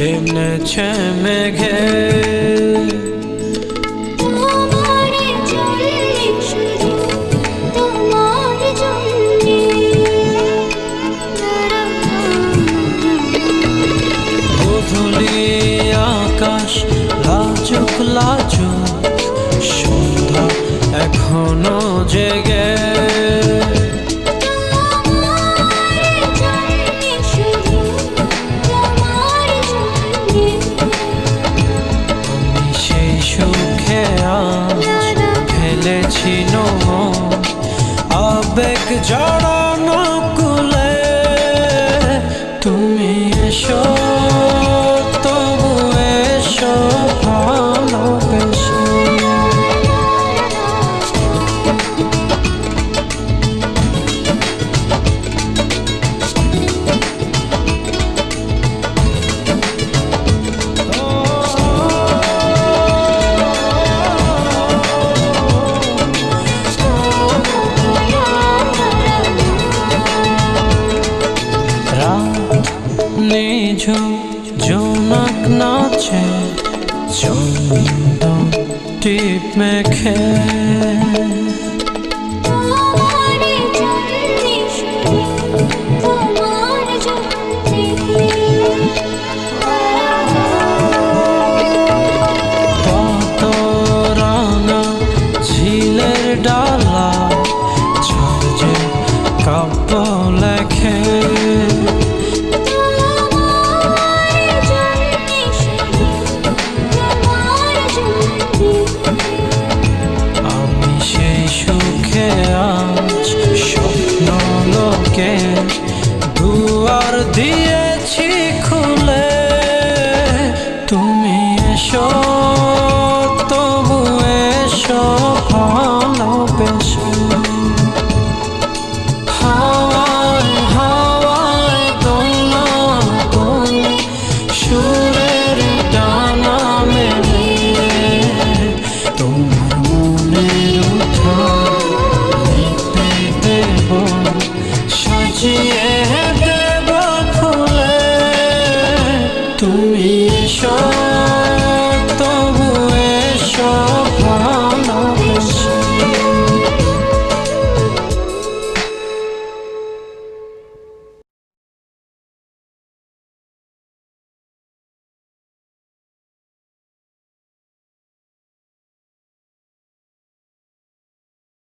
এনেছে মেঘে আকাশ লাজুক লাজুক সন্ধ্যা এখনও জেগে। back a job. ঝো জোনাক নাচে চন্দ টিপ মেখে। ডালা ছাজে কাপলা Dear